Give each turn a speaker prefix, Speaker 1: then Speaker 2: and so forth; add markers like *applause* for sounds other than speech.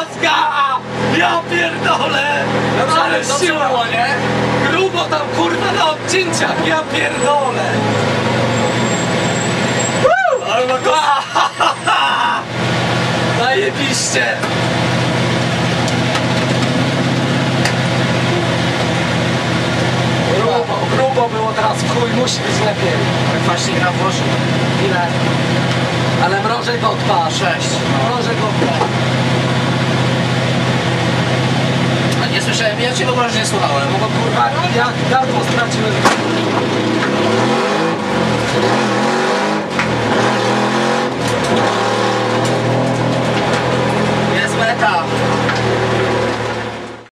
Speaker 1: Śląska! Ja pierdolę! No ale
Speaker 2: to
Speaker 1: siła,
Speaker 2: nie?
Speaker 1: Grubo tam kurwa na odcięciach, ja pierdolę! Woo! Ale ma go... *laughs* Zajebiście! Grubo, grubo było teraz w chuj, musi być lepiej.
Speaker 2: Tak właśnie gra włożył.
Speaker 1: Ile? Ale mrożek
Speaker 2: odpa, 6. ja cię ogóle nie słuchałem.
Speaker 1: Bo kurwa, jak gardło straciłem.